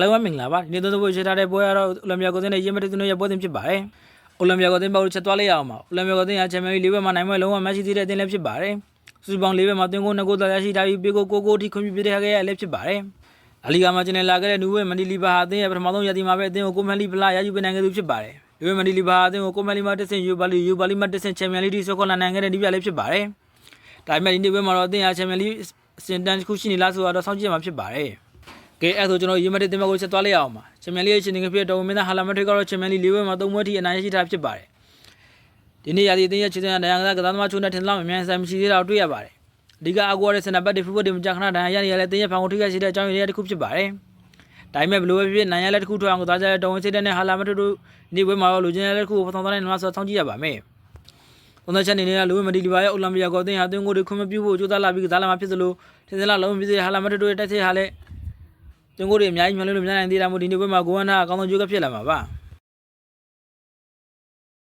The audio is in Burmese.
အားလုံးပဲမင်္ဂလာပါဒီနေ့သုံးသပ်ချထားတဲ့ပွဲကတော့အိုလံပီယာကိုသင်းနဲ့ရေမက်တူနိုရဲ့ပွဲစဉ်ဖြစ်ပါတယ်အိုလံပီယာကိုသင်းပေါ့လို့ချက်သွားလိုက်ရအောင်ပါအိုလံပီယာကိုသင်းကချန်ပီယံလိလေးဘက်မှာနိုင်ပွဲလုံးဝမက်ရှိသေးတဲ့အသင်းလည်းဖြစ်ပါတယ်စုစုပေါင်းလေးဘက်မှာသွင်းကိုနှစ်ကိုသာရရှိထားပြီးပေကိုကိုကိုထိခွင့်ပြုပြတဲ့ခဲ့ရလည်းဖြစ်ပါတယ်အလီဂါမှာကျင်းလာခဲ့တဲ့နူဝဲမန်ဒီလီဘာဟာအသင်းရဲ့ပထမဆုံးရာသီမှာပဲအသင်းကိုကိုမန်လီပလာရယူပေးနိုင်ခဲ့သူဖြစ်ပါတယ်နူဝဲမန်ဒီလီဘာဟာအသင်းကိုကိုမန်လီမှာတက်ဆင်ယူပါလီယူပါလီမှာတက်ဆင်ချန်ပီယံလိတီဆော့ခေါ်လာနိုင်ခဲ့တဲ့ဒီပြလည်းဖြစ်ပါတယ်ဒါပေမဲ့ဒီနေ့ပွဲမှာတော့အသင်းဟာချန်ပီယံလိစင်တန်တစ်ခုရှိနေလားဆိုတော့စောင့်ကြည့်ရမှာဖြစ်ပါတယ် ကဲအဲ့ဆိုကျွန်တော်ရေမတ်တင်မကိုချက်သွားလိုက်အောင်ပါချန်ပီယံလိရဲ့ရှင်နေဖြစ်တော်ဝင်မင်းသားဟာလာမက်ထရစ်ကတော့ချန်ပီယံလိလေးဝဲမှာသုံးပွဲထိအနိုင်ရရှိတာဖြစ်ပါတယ်ဒီနေ့ရာသီအသင်းရဲ့ခြေစမ်းတရားကစားကစားသမားချိုးနဲ့ထင်လောက်အမြန်ဆိုင်မရှိသေးတာကိုတွေ့ရပါတယ်အဓိကအကူရတဲ့စင်တာဘတ်တွေဖူးဘတ်တွေမကြခဏဒဏ်ရာရနေရတဲ့အသင်းရဲ့ဖောင်ကိုထိခိုက်စေတဲ့အကြောင်းရင်းတွေတစ်ခုဖြစ်ပါတယ်ဒါပေမဲ့ဘလိုပဲဖြစ်ဖြစ်နိုင်ရလက်တစ်ခုထွက်အောင်ကစားကြတဲ့တော်ဝင်စိတ်နဲ့ဟာလာမက်ထရစ်တို့နေ့ပွဲမှာတော့လူချင်းလက်တစ်ခုကိုဖောင်သွားတဲ့နမဆိုဆောင်းကြည့်ရပါမယ်သုံးသက်ချက်အနေနဲ့လူဝင်မဒီလီဘာရဲ့အိုလံပီယာကိုအသင်းဟာအသင်းကိုတွေခွင့်မပြုဖို့ကြိုးစားလာပြီးကစားလာမှာဖြစ်သလိုထင်စလာလုံးပြည့်ဟာလာမက်ထရစ်တို့ရဲ့တိုက်စစ်ဟာလည်း တင်ကိုတွေအများကြီးမျှော်လင့်လို့မရနိုင်သေးတာမို့ဒီနေ့ပွဲမှာဂိုဝမ်နာအကောင်းဆုံးကြိုးကဖြစ်လာမှာပါ